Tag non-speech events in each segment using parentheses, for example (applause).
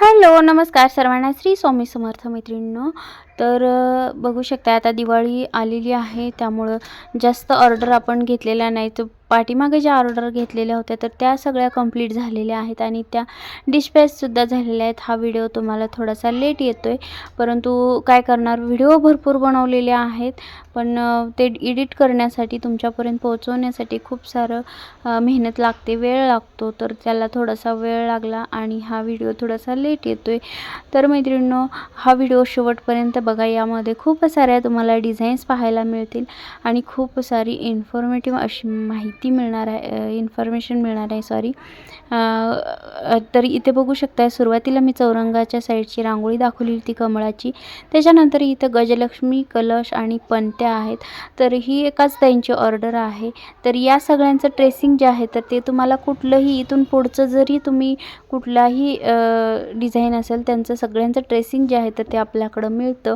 Hello नमस्कार सर्वांना. श्री स्वामी समर्थ मैत्रिणींनो तर बघू शकता आता दिवाळी आलेली आहे. त्यामुळं जास्त ऑर्डर आपण घेतलेल्या नाही. तर पाठीमागे ज्या ऑर्डर घेतलेल्या होत्या तर त्या सगळ्या कंप्लीट झालेल्या आहेत आणि त्या डिस्पॅचसुद्धा झालेल्या आहेत. हा व्हिडिओ तुम्हाला थोडासा लेट येतो आहे परंतु काय करणार व्हिडिओ भरपूर बनवलेले आहेत. पण ते एडिट करण्यासाठी तुमच्यापर्यंत पोहोचवण्यासाठी खूप सारं मेहनत लागते वेळ लागतो. तर त्याला थोडासा वेळ लागला आणि हा व्हिडिओ थोडासा लेट येतो आहे तर मैत्रिणींनो हा व्हिडिओ शेवटपर्यंत बघा यामध्ये खूप साऱ्या तुम्हाला डिझाईन्स पाहायला मिळतील आणि खूप सारी इन्फॉर्मेटिव्ह अशी माहिती मिळणार आहे इन्फॉर्मेशन मिळणार आहे सॉरी तर इथे बघू शकता सुरुवातीला मी चौरंगाच्या साईडची रांगोळी दाखवली होती कमळाची. त्याच्यानंतर इथं गजलक्ष्मी कलश आणि पणत्या आहेत. तर ही एकाच त्यांची ऑर्डर आहे. तर या सगळ्यांचं ट्रेसिंग जे आहे तर ते तुम्हाला कुठलंही इथून पुढचं जरी तुम्ही कुठलाही डिझाईन असेल त्यांचं सगळ्यांचं ट्रेसिंग जे आहे तर ते आपल्याकडं मिळतं.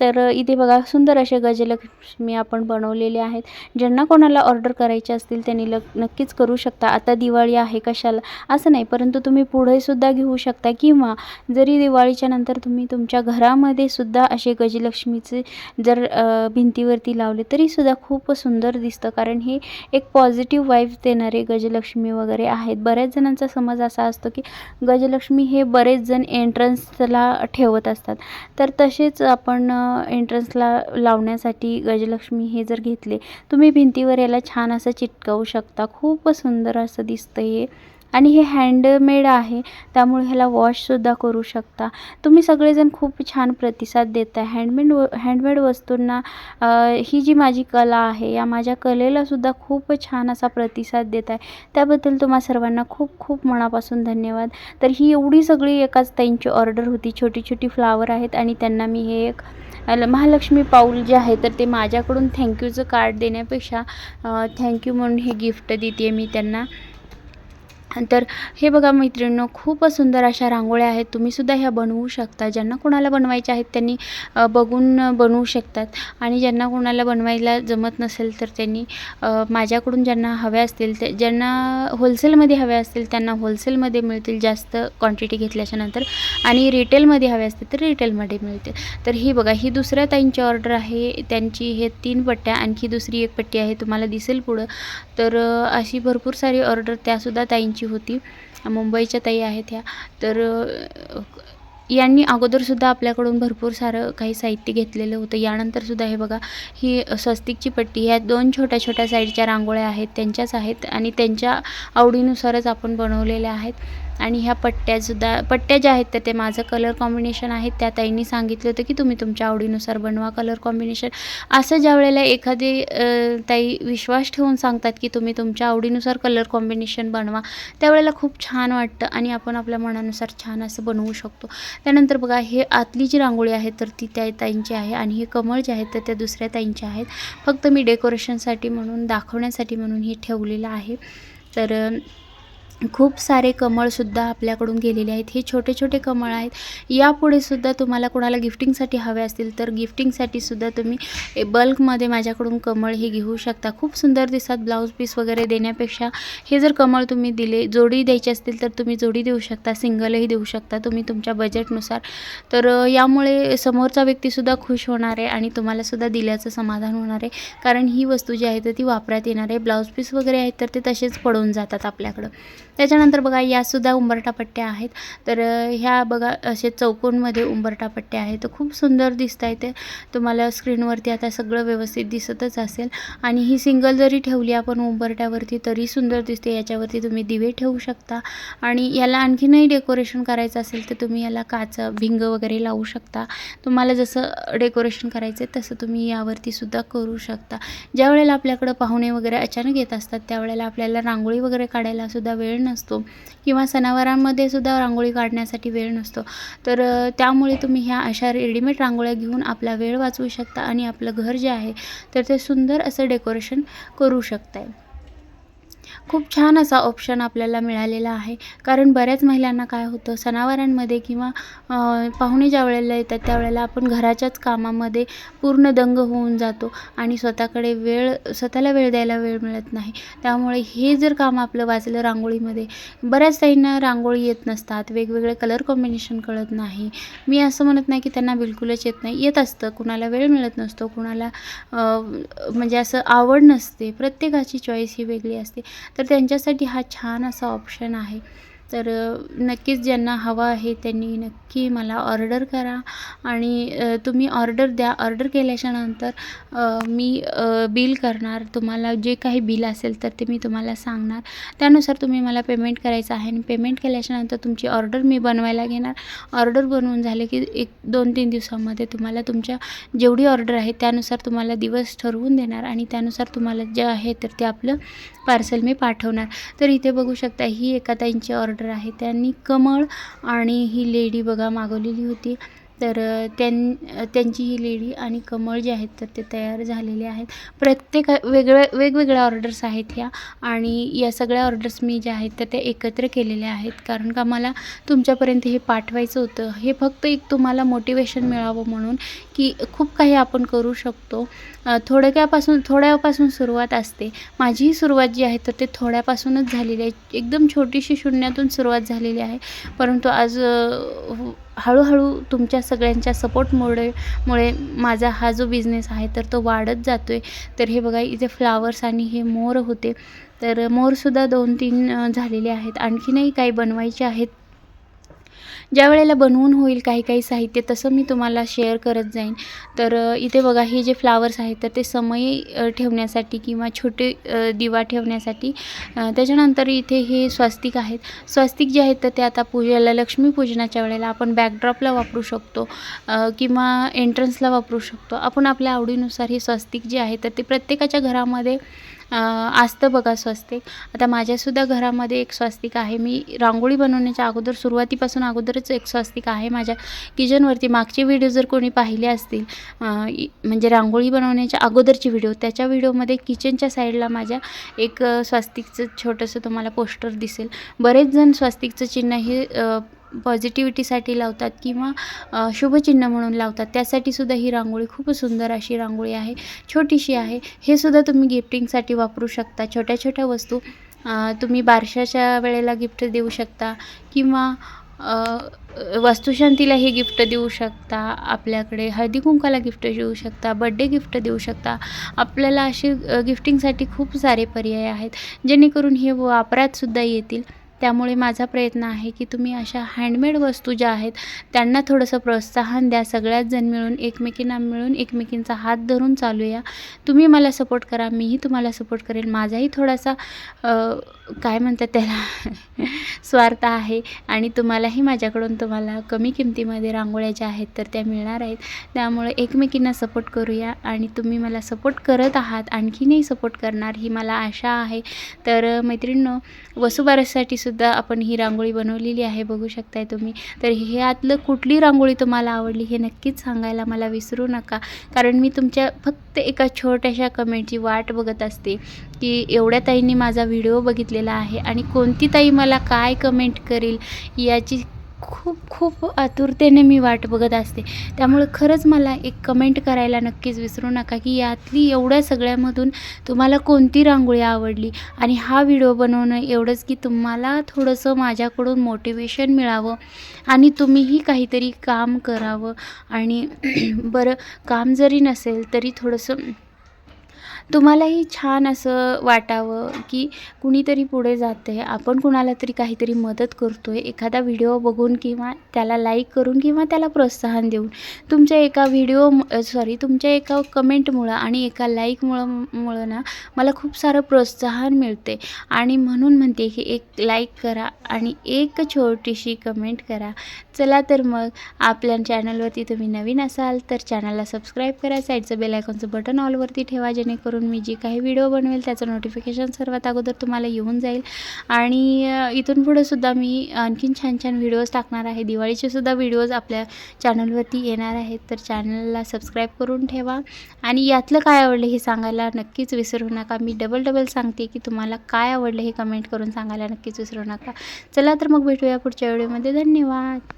तर इथे बघा सुंदर असे गजलक्ष्मी आपण बनवलेले आहेत. ज्यांना कोणाला ऑर्डर करायचे असतील त्यांनी लग नक्कीच करू शकता. आता दिवाळी आहे कशाला? असं नाही परंतु तुम्ही पुढेसुद्धा घेऊ शकता. किंवा जरी दिवाळीच्या नंतर तुम्ही तुमच्या घरामध्ये सुद्धा असे गजलक्ष्मीचे जर भिंतीवरती लावले तरीसुद्धा खूप सुंदर दिसतं. कारण हे एक पॉझिटिव्ह वाईफ देणारे गजलक्ष्मी वगैरे आहेत. बऱ्याच जणांचा समज असा असतो की गजलक्ष्मी हे बरेच जण एंट्रन्सला ठेवत असतात. तर तसेच आपण एंट्रन्सला लावण्यासाठी गजलक्ष्मी हे जर घेतले तुम्ही भिंतीवर याला छान असं चिटकवू शकता. खूप सुंदर असं दिसतं हे. आणि हे हँडमेड आहे. त्यामुळे ह्याला वॉशसुद्धा करू शकता. तुम्ही सगळेजण खूप छान प्रतिसाद देता हँडमेड व हँडमेड वस्तूंना ही जी माझी कला आहे या माझ्या कलेलासुद्धा खूप छान असा प्रतिसाद देत आहे त्याबद्दल तुम्हा सर्वांना खूप खूप मनापासून धन्यवाद. तर ही एवढी सगळी एकाच त्यांची ऑर्डर होती. छोटी छोटी फ्लावर आहेत आणि त्यांना मी हे एक महालक्ष्मी पाऊल जे आहे तर ते माझ्याकडून थँक्यूचं कार्ड देण्यापेक्षा थँक्यू म्हणून हे गिफ्ट देते मी त्यांना. तर हे बघा मैत्रिणींनो खूपच सुंदर अशा रांगोळ्या आहेत. तुम्हीसुद्धा ह्या बनवू शकता. ज्यांना कोणाला बनवायच्या आहेत त्यांनी बघून बनवू शकतात. आणि ज्यांना कोणाला बनवायला जमत नसेल तर त्यांनी माझ्याकडून ज्यांना हव्या असतील ते ज्यांना होलसेलमध्ये हव्या असतील त्यांना होलसेलमध्ये मिळतील जास्त क्वांटिटी घेतल्याच्या नंतर. आणि रिटेलमध्ये हवे असतील तर रिटेलमध्ये मिळतील. तर ही बघा ही दुसऱ्या ताईंची ऑर्डर आहे. त्यांची हे तीन पट्ट्या आणखी दुसरी एक पट्टी आहे. तुम्हाला दिसेल पुढं. तर अशी भरपूर सारी ऑर्डर त्यासुद्धा ताईंची होती. मुंबईच्या ताई आहेत ह्या. तर यांनी अगोदरसुद्धा आपल्याकडून भरपूर सारं काही साहित्य घेतलेलं होतं. यानंतरसुद्धा हे बघा ही स्वस्तिकची पट्टी ह्या दोन छोट्या छोट्या साईडच्या रांगोळ्या आहेत त्यांच्याच आहेत आणि त्यांच्या आवडीनुसारच आपण बनवलेल्या आहेत. आणि ह्या पट्ट्यासुद्धा पट्ट्या ज्या आहेत तर ते माझं कलर कॉम्बिनेशन आहेत. त्या ताईंनी सांगितलं होतं की तुम्ही तुमच्या आवडीनुसार बनवा कलर कॉम्बिनेशन असं ज्या वेळेला एखादी ताई विश्वास ठेवून सांगतात की तुम्ही तुमच्या आवडीनुसार कलर कॉम्बिनेशन बनवा त्यावेळेला खूप छान वाटतं आणि आपण आपल्या मनानुसार छान असं बनवू शकतो. त्यानंतर बघा हे आतली जी रांगोळी आहे तर ती त्या ताईंची आहे आणि हे कमळ जे आहेत तर त्या दुसऱ्या ताईंचे आहेत. फक्त मी डेकोरेशनसाठी म्हणून दाखवण्यासाठी म्हणून हे ठेवलेलं आहे. तर खूप सारे कमळसुद्धा आपल्याकडून गेलेले आहेत. हे छोटे छोटे कमळ आहेत. यापुढे सुद्धा तुम्हाला कोणाला गिफ्टिंगसाठी हवे असतील तर गिफ्टिंगसाठी सुद्धा तुम्ही बल्कमध्ये माझ्याकडून कमळ हे घेऊ शकता. खूप सुंदर दिसतात ब्लाऊज पीस वगैरे देण्यापेक्षा. हे जर कमळ तुम्ही दिले जोडी द्यायची असतील तर तुम्ही जोडी देऊ शकता सिंगलही देऊ शकता तुम्ही तुमच्या बजेटनुसार. तर यामुळे समोरचा व्यक्तीसुद्धा खुश होणार आहे आणि तुम्हालासुद्धा दिल्याचं समाधान होणार आहे. कारण ही वस्तू जी आहे तर ती वापरात येणार आहे. ब्लाऊज पीस वगैरे आहेत तर ते तसेच पडून जातात आपल्याकडं. त्याच्यानंतर बघा यासुद्धा उंबरठा पट्ट्या आहेत. तर ह्या बघा असे चौकोनमध्ये उंबरठा पट्ट्या आहेत. तर खूप सुंदर दिसत आहे ते. तुम्हाला स्क्रीनवरती आता सगळं व्यवस्थित दिसतच असेल. आणि ही सिंगल जरी ठेवली आपण उंबरठ्यावरती तरी सुंदर दिसते. याच्यावरती तुम्ही दिवे ठेवू शकता. आणि याला आणखीनही डेकोरेशन करायचं असेल तर तुम्ही याला काच भिंग वगैरे लावू शकता. तुम्हाला जसं डेकोरेशन करायचं आहे तसं तुम्ही यावरती सुद्धा करू शकता. ज्या वेळेला आपल्याकडं पाहुणे वगैरे अचानक येत असतात त्यावेळेला आपल्याला रांगोळी वगैरे काढायला सुद्धा वेळ नसतो किंवा सणावारांमध्ये सुद्धा रांगोळी काढण्यासाठी वेळ नसतो. तर त्यामुळे तुम्ही ह्या अशा रेडीमेड रांगोळ्या घेऊन आपला वेळ वाचवू शकता आणि आपलं घर जे आहे तर ते सुंदर असं डेकोरेशन करू शकताय. खूप छान असा ऑप्शन आपल्याला मिळालेला आहे. कारण बऱ्याच महिलांना काय होतं सणावारांमध्ये किंवा पाहुणे ज्या वेळेला येतात त्यावेळेला आपण घराच्याच कामामध्ये पूर्ण दंग होऊन जातो आणि स्वतःकडे वेळ स्वतःला वेळ द्यायला वेळ मिळत नाही. त्यामुळे हे जर काम आपलं वाचलं रांगोळीमध्ये बऱ्याच ताईंना रांगोळी येत नसतात वेगवेगळे कलर कॉम्बिनेशन कळत नाही. मी असं म्हणत नाही की त्यांना बिलकुलच येत नाही. येत असतं कुणाला वेळ मिळत नसतो कुणाला म्हणजे असं आवड नसते. प्रत्येकाची चॉईस ही वेगळी असते. तर त्यांच्यासाठी हा छान असा ऑप्शन आहे. तर नक्कीच ज्यांना हवा आहे त्यांनी नक्की मला ऑर्डर करा. आणि तुम्ही ऑर्डर द्या. ऑर्डर केल्याच्यानंतर मी बिल करणार. तुम्हाला जे काही बिल असेल तर ते मी तुम्हाला सांगणार. त्यानुसार तुम्ही मला पेमेंट करायचं आहे. आणि पेमेंट केल्याच्यानंतर तुमची ऑर्डर मी बनवायला घेणार. ऑर्डर बनवून झाले की एक दोन तीन दिवसामध्ये तुम्हाला तुमच्या जेवढी ऑर्डर आहे त्यानुसार तुम्हाला दिवस ठरवून देणार. आणि त्यानुसार तुम्हाला जे आहे तर ते आपलं पार्सल मी पाठवणार. तर इथे बघू शकता ही एका ताईंची ऑर्डर आहे. त्यांनी कमळ आणि ही लेडी बघा मागवलेली होती. तर त्यां त्यांची ही लेडी आणि कमळ जे आहेत तर ते तयार झालेले आहेत. प्रत्येक वेगळ्या वेगवेगळ्या ऑर्डर्स आहेत ह्या आणि या सगळ्या ऑर्डर्स मी ज्या आहेत तर त्या एकत्र केलेल्या आहेत. कारण का मला तुमच्यापर्यंत हे पाठवायचं होतं. हे फक्त एक तुम्हाला मोटिवेशन मिळावं म्हणून की खूप काही आपण करू शकतो. थोडक्यापासून थोड्यापासून सुरुवात असते. माझीही सुरुवात जी आहे तर ते थोड्यापासूनच झालेली आहे. एकदम छोटीशी शून्यातून सुरुवात झालेली आहे. परंतु आज हळूहळू तुमच्या सगळ्यांच्या सपोर्टमुळे मुळे माझा हा जो बिझनेस आहे तर तो वाढत जातो आहे तर हे बघा इथे फ्लावर्स आणि हे मोर होते. तर मोरसुद्धा दोन तीन झालेले आहेत. आणखीनही काही बनवायचे आहेत. ज्या वेळेला बनवून होईल काही काही साहित्य तसं मी तुम्हाला शेअर करत जाईन. तर इथे बघा हे जे फ्लावर्स आहेत तर ते समय ठेवण्यासाठी किंवा छोटे दिवा ठेवण्यासाठी त्याच्यानंतर इथे हे स्वस्तिक आहेत. स्वस्तिक जे आहेत तर ते आता पूजेला लक्ष्मीपूजनाच्या वेळेला आपण बॅकड्रॉपला वापरू शकतो किंवा एंट्रन्सला वापरू शकतो. आपण आपल्या आवडीनुसार हे स्वस्तिक जे आहे तर ते प्रत्येकाच्या घरामध्ये असतं बघा स्वस्तिक. आता माझ्यासुद्धा घरामध्ये एक स्वस्तिक आहे. मी रांगोळी बनवण्याच्या अगोदर सुरुवातीपासून अगोदरच एक स्वस्तिक आहे माझ्या किचनवरती. मागचे व्हिडिओ जर कोणी पाहिले असतील म्हणजे रांगोळी बनवण्याच्या अगोदरचे व्हिडिओ त्याच्या व्हिडिओमध्ये किचनच्या साईडला माझ्या एक स्वस्तिकचं छोटंसं तुम्हाला पोस्टर दिसेल. बरेच जण स्वस्तिकचं चिन्ह हे पॉझिटिव्हिटीसाठी लावतात किंवा शुभचिन्ह म्हणून लावतात. त्यासाठी सुद्धा ही रांगोळी खूप सुंदर अशी रांगोळी आहे. छोटीशी आहे. हे सुद्धा तुम्ही गिफ्टिंगसाठी वापरू शकता. छोट्या छोट्या वस्तू तुम्ही बारशाच्या वेळेला गिफ्ट देऊ शकता किंवा वस्तुशांतीला हे गिफ्ट देऊ शकता. आपल्याकडे हळदी कुंकाला गिफ्ट देऊ शकता. बड्डे गिफ्ट देऊ शकता. आपल्याला असे गिफ्टिंगसाठी खूप सारे पर्याय आहेत. जेणेकरून हे वापरातसुद्धा येतील. त्यामुळे माझा प्रयत्न आहे की तुम्ही अशा हँडमेड वस्तू ज्या आहेत त्यांना थोडंसं प्रोत्साहन द्या. सगळ्याच जण मिळून एकमेकींना मिळून एकमेकींचा हात धरून चालूया तुम्ही मला सपोर्ट करा मीही तुम्हाला सपोर्ट करेल. माझाही थोडासा काय म्हणतात त्याला (laughs) स्वार्थ आहे आणि तुम्हालाही माझ्याकडून तुम्हाला कमी किमतीमध्ये रांगोळ्या ज्या आहेत तर त्या मिळणार आहेत. त्यामुळे एकमेकींना सपोर्ट करूया आणि तुम्ही मला सपोर्ट करत आहात आणखीनही सपोर्ट करणार ही मला आशा आहे. तर अ, मैत्रिणींनो वसुबारससाठी सुद्धा आपण ही रांगोळी बनवलेली आहे बघू शकताय तुम्ही. तर ह्यातलं कुठली रांगोळी तुम्हाला आवडली हे नक्कीच सांगायला मला विसरू नका. कारण मी तुमच्या फक्त एका छोट्याशा कमेंटची वाट बघत असते की एवढ्या ताईंनी माझा व्हिडिओ बघितलेला आहे आणि कोणती ताई मला काय कमेंट करेल याची खूप खूप आतुरतेने मी वाट बघत असते. त्यामुळे खरंच मला एक कमेंट करायला नक्कीच विसरू नका की यातली एवढ्या सगळ्यामधून तुम्हाला कोणती रांगोळी आवडली? आणि हा व्हिडिओ बनवणं एवढंच की तुम्हाला थोडंसं माझ्याकडून मोटिवेशन मिळावं आणि तुम्हीही काहीतरी काम करावं. आणि (clears throat) बरं काम जरी नसेल तरी थोडंसं तुम्हालाही छान असं वाटावं की कुणीतरी पुढे जाते आपण कुणाला तरी काहीतरी मदत करतो आहे एखादा व्हिडिओ बघून किंवा त्याला लाईक करून किंवा त्याला प्रोत्साहन देऊन. तुमच्या एका व्हिडिओ सॉरी तुमच्या एका कमेंटमुळं आणि एका लाईकमुळं मुळं ना मला खूप सारं प्रोत्साहन मिळते आणि म्हणून म्हणते की एक लाईक करा आणि एक छोटीशी कमेंट करा. चला तर मग आपल्या चॅनलवरती तुम्ही नवीन असाल तर चॅनलला सबस्क्राईब करा. साईडचं बेल आयकॉनचं बटन ऑलवरती ठेवा जेणेकरून जेणेकरून मी जी काही व्हिडिओ बनवेल त्याचं नोटिफिकेशन सर्वात अगोदर तुम्हाला येऊन जाईल. आणि इथून पुढे सुद्धा मी आणखीन छान छान व्हिडिओज टाकणार आहे. दिवाळीचे सुद्धा व्हिडिओज आपल्या चॅनलवरती येणार आहेत. तर चॅनलला सबस्क्राईब करून ठेवा. आणि यातलं काय आवडलं हे सांगायला नक्कीच विसरू नका. मी डबल डबल सांगते की तुम्हाला काय आवडलं हे कमेंट करून सांगायला नक्कीच विसरू नका. चला तर मग भेटूया पुढच्या व्हिडिओमध्ये धन्यवाद!